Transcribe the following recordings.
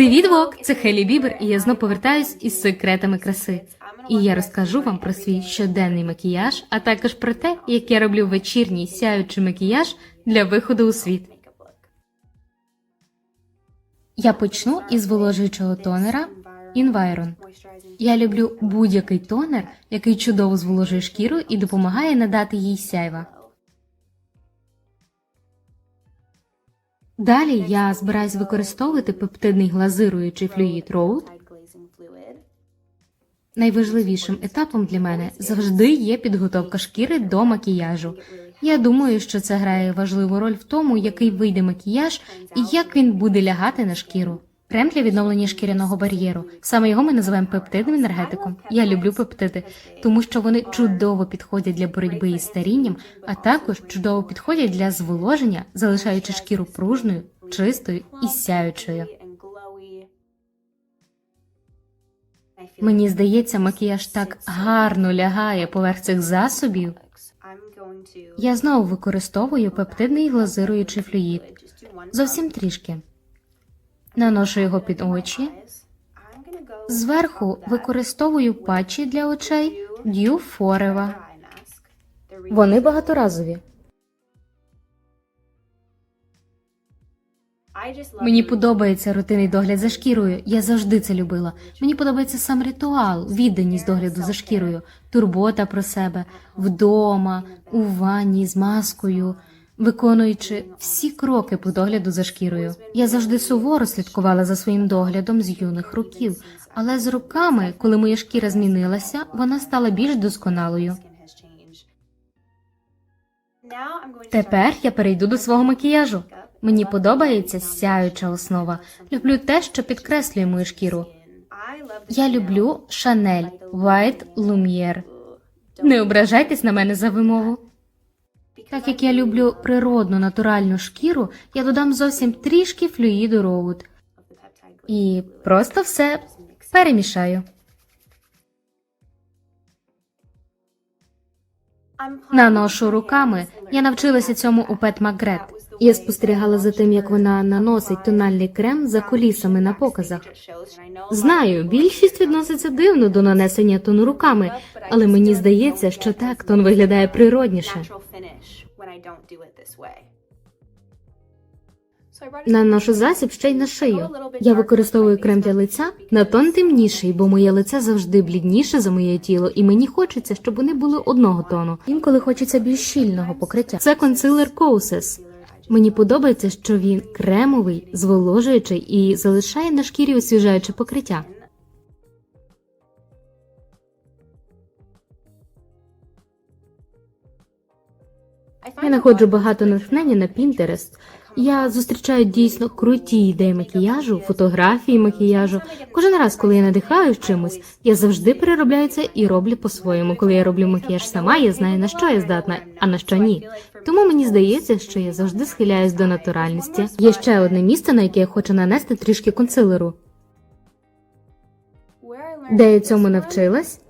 Привіт, Вок! Це Хелі Бібер, і я знов повертаюсь із секретами краси. І я розкажу вам про свій щоденний макіяж, а також про те, як я роблю вечірній сяючий макіяж для виходу у світ. Я почну із зволожуючого тонера Environ. Я люблю будь-який тонер, який чудово зволожує шкіру і допомагає надати їй сяйва. Далі я збираюсь використовувати пептидний глазируючий флюїд роуд Найважливішим етапом для мене завжди є підготовка шкіри до макіяжу. Я думаю, що це грає важливу роль в тому, який вийде макіяж і як він буде лягати на шкіру. Крем для відновлення шкіряного бар'єру. Саме його ми називаємо пептидним енергетиком. Я люблю пептиди, тому що вони чудово підходять для боротьби із старінням, а також чудово підходять для зволоження, залишаючи шкіру пружною, чистою і сяючою. Мені здається, макіяж так гарно лягає поверх цих засобів. Я знову використовую пептидний глазируючий флюїд. Зовсім трішки. Наношу його під очі. Зверху використовую патчі для очей Dew Forever. Вони багаторазові. Мені подобається рутинний догляд за шкірою. Я завжди це любила. Мені подобається сам ритуал, відданість догляду за шкірою, турбота про себе вдома, у ванні з маскою, виконуючи всі кроки по догляду за шкірою. Я завжди суворо слідкувала за своїм доглядом з юних років, але з роками, коли моя шкіра змінилася, вона стала більш досконалою. Тепер я перейду до свого макіяжу. Мені подобається сяюча основа. Люблю те, що підкреслює мою шкіру. Я люблю Шанель White Lumiere. Не ображайтесь на мене за вимову. Так як я люблю природну натуральну шкіру, я додам зовсім трішки флюїду Роуд. І просто все перемішаю. Наношу руками. Я навчилася цьому у Пет Макгрет. Я спостерігала за тим, як вона наносить тональний крем за кулісами на показах. Знаю, більшість відноситься дивно до нанесення тону руками, але мені здається, що так тон виглядає природніше. Наношу засіб ще й на шию. Я використовую крем для лиця на тон темніший, бо моє лице завжди блідніше за моє тіло, і мені хочеться, щоб вони були одного тону. Інколи хочеться більш щільного покриття. Це консилер Коусес. Мені подобається, що він кремовий, зволожуючий і залишає на шкірі освіжаюче покриття. Я знаходжу багато натхнення на Pinterest. Я зустрічаю дійсно круті ідеї макіяжу, фотографії макіяжу. Кожен раз, коли я надихаюсь чимось, я завжди переробляю це і роблю по-своєму. Коли я роблю макіяж сама, я знаю на що я здатна, а на що ні. Тому мені здається, що я завжди схиляюсь до натуральності. Є ще одне місце, на яке я хочу нанести трішки консилеру. Де я цьому навчилась?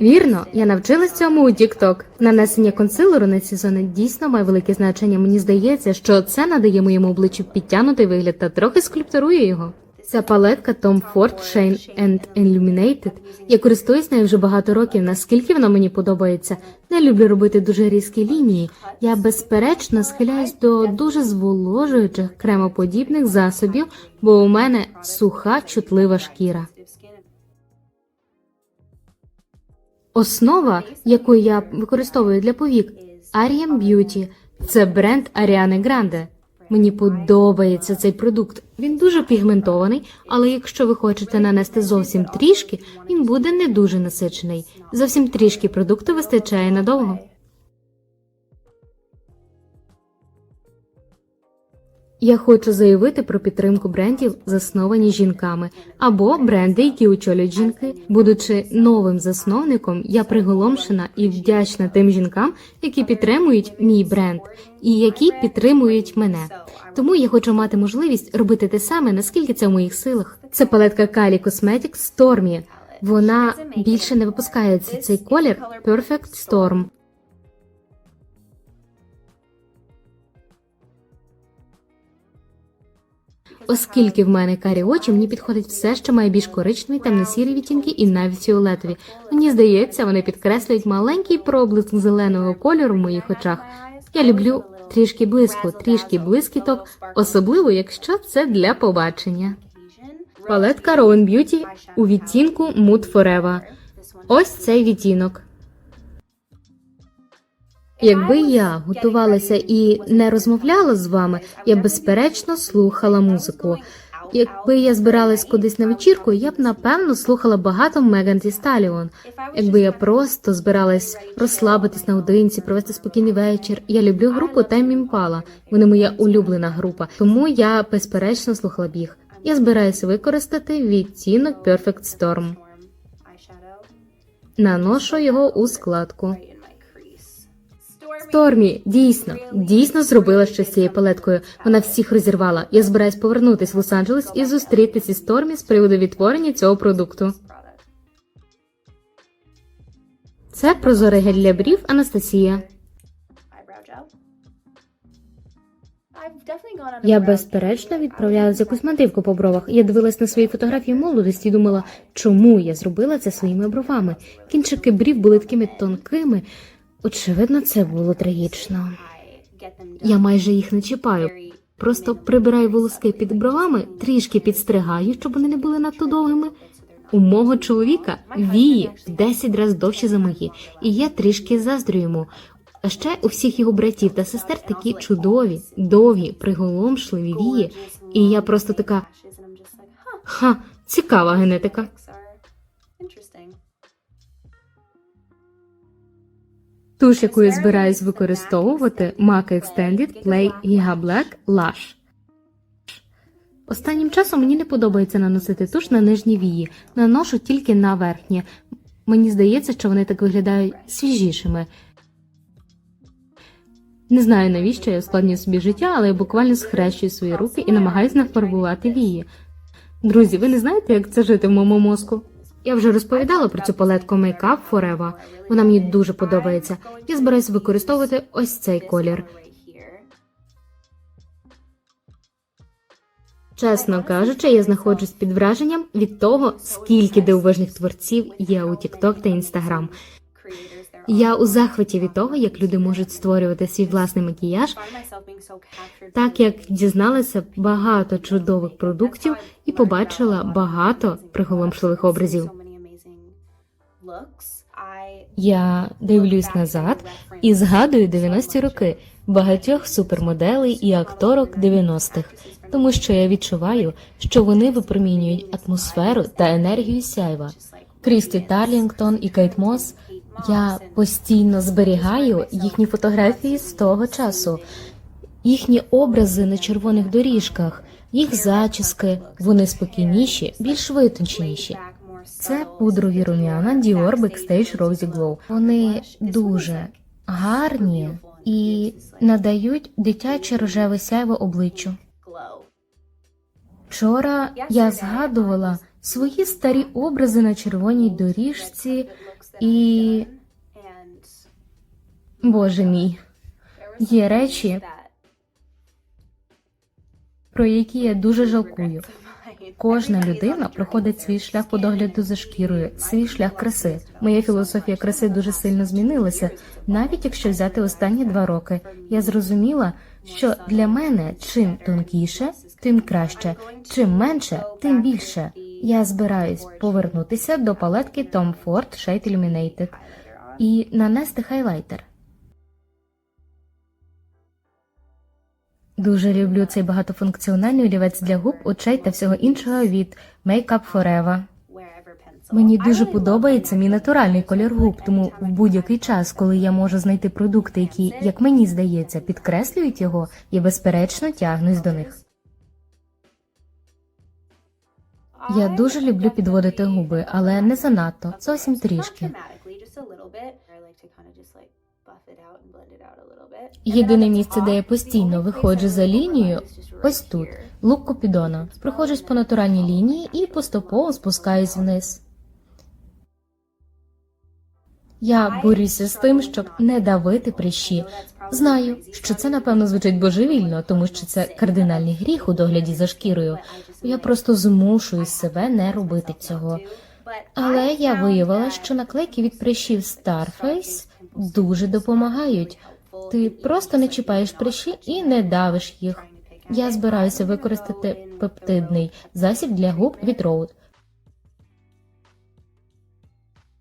Вірно, я навчилась цьому у TikTok. Нанесення консилеру на ці зони дійсно має велике значення. Мені здається, що це надає моєму обличчю підтягнутий вигляд та трохи скульптурує його. Ця палетка Tom Ford Shine and Illuminated. Я користуюсь нею вже багато років. Наскільки вона мені подобається. Не люблю робити дуже різкі лінії. Я безперечно схиляюсь до дуже зволожуючих кремоподібних засобів, бо у мене суха чутлива шкіра. Основа, яку я використовую для повік, Ariam Beauty. Це бренд Аріани Гранде. Мені подобається цей продукт. Він дуже пігментований, але якщо ви хочете нанести зовсім трішки, він буде не дуже насичений. Зовсім трішки продукту вистачає надовго. Я хочу заявити про підтримку брендів, засновані жінками, або бренди, які очолюють жінки. Будучи новим засновником, я приголомшена і вдячна тим жінкам, які підтримують мій бренд і які підтримують мене. Тому я хочу мати можливість робити те саме, наскільки це в моїх силах. Це палетка Kali Cosmetics Stormy. Вона більше не випускається. Цей колір Perfect Storm. Оскільки в мене карі очі, мені підходить все, що має більш коричневі, темно-сірі відтінки і навіть фіолетові. Мені здається, вони підкреслюють маленький проблиск зеленого кольору в моїх очах. Я люблю трішки блиску, трішки блискіток, особливо якщо це для побачення. Палетка Rowan Beauty у відтінку Mood Forever. Ось цей відтінок. Якби я готувалася і не розмовляла з вами, я безперечно слухала музику. Якби я збиралась кудись на вечірку, я б напевно слухала багато Меган Thee Stallion. Якби я просто збиралась розслабитись наодинці, провести спокійний вечір. Я люблю групу Time Impala. Вони моя улюблена група, тому я безперечно слухала б їх. Я збираюся використати відтінок Perfect Storm. Наношу його у складку. Стормі, дійсно, дійсно зробила щось з цією палеткою. Вона всіх розірвала. Я збираюсь повернутись в Лос-Анджелес і зустрітися із Стормі з приводу відтворення цього продукту. Це прозорий гель для брів Анастасія. Я безперечно відправляла якусь мандрівку по бровах. Я дивилась на свої фотографії молодості і думала, чому я зробила це своїми бровами. Кінчики брів були такими тонкими. Очевидно, це було трагічно. Я майже їх не чіпаю. Просто прибираю волоски під бровами, трішки підстригаю, щоб вони не були надто довгими. У мого чоловіка вії в 10 разів довші за мої, і я трішки заздрю йому. А ще у всіх його братів та сестер такі чудові, довгі, приголомшливі вії, і я просто така ха, цікава генетика. Туш, яку я збираюсь використовувати, MAC Extended Play Giga Black Lash. Останнім часом мені не подобається наносити туш на нижні вії, наношу тільки на верхні. Мені здається, що вони так виглядають свіжішими. Не знаю, навіщо я ускладнюю собі життя, але я буквально схрещую свої руки і намагаюся нафарбувати вії. Друзі, ви не знаєте, як це жити в моєму мозку? Я вже розповідала про цю палетку Makeup Forever. Вона мені дуже подобається. Я збираюся використовувати ось цей колір. Чесно кажучи, я знаходжусь під враженням від того, скільки дивовижних творців є у TikTok та Instagram. Я у захваті від того, як люди можуть створювати свій власний макіяж, так як дізналася багато чудових продуктів і побачила багато приголомшливих образів. Я дивлюсь назад і згадую 90-ті роки багатьох супермоделей і акторок 90-х, тому що я відчуваю, що вони випромінюють атмосферу та енергію сяйва. Крісті Тарлінгтон і Кейт Мос. Я постійно зберігаю їхні фотографії з того часу, їхні образи на червоних доріжках, їх зачіски, вони спокійніші, більш витонченіші. Це пудрові рум'яна Dior Backstage Rosy Glow. Вони дуже гарні і надають дитяче рожеве сяйво обличчю. Вчора я згадувала свої старі образи на червоній доріжці, і боже мій, є речі, про які я дуже жалкую. Кожна людина проходить свій шлях по догляду за шкірою, свій шлях краси. Моя філософія краси дуже сильно змінилася, навіть якщо взяти останні два роки. Я зрозуміла, що для мене чим тонкіше, тим краще, чим менше, тим більше. Я збираюсь повернутися до палетки Tom Ford Shade Illuminated і нанести хайлайтер. Дуже люблю цей багатофункціональний олівець для губ, очей та всього іншого від Makeup Forever. Мені дуже подобається мій натуральний колір губ, тому в будь-який час, коли я можу знайти продукти, які, як мені здається, підкреслюють його, я безперечно тягнусь до них. Я дуже люблю підводити губи, але не занадто, зовсім трішки. Єдине місце, де я постійно виходжу за лінією, ось тут, лук Купідона. Проходжусь по натуральній лінії і поступово спускаюсь вниз. Я борюся з тим, щоб не давити прищі. Знаю, що це напевно звучить божевільно, тому що це кардинальний гріх у догляді за шкірою. Я просто змушую себе не робити цього. Але я виявила, що наклейки від прищів Starface дуже допомагають. Ти просто не чіпаєш прищі і не давиш їх. Я збираюся використати пептидний засіб для губ від Rode.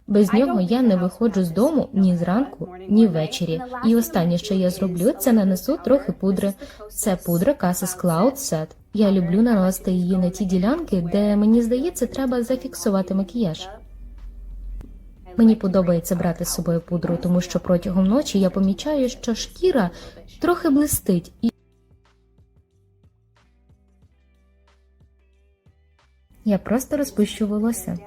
Без нього я не виходжу з дому ні зранку, ні ввечері. І останнє, що я зроблю, це нанесу трохи пудри. Це пудра Casis Cloud Set. Я люблю наносити її на ті ділянки, де мені здається, треба зафіксувати макіяж. Мені подобається брати з собою пудру, тому що протягом ночі я помічаю, що шкіра трохи блистить і. Я просто розпущу волосся.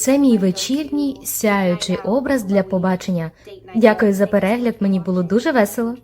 Це мій вечірній сяючий образ для побачення. Дякую за перегляд, мені було дуже весело.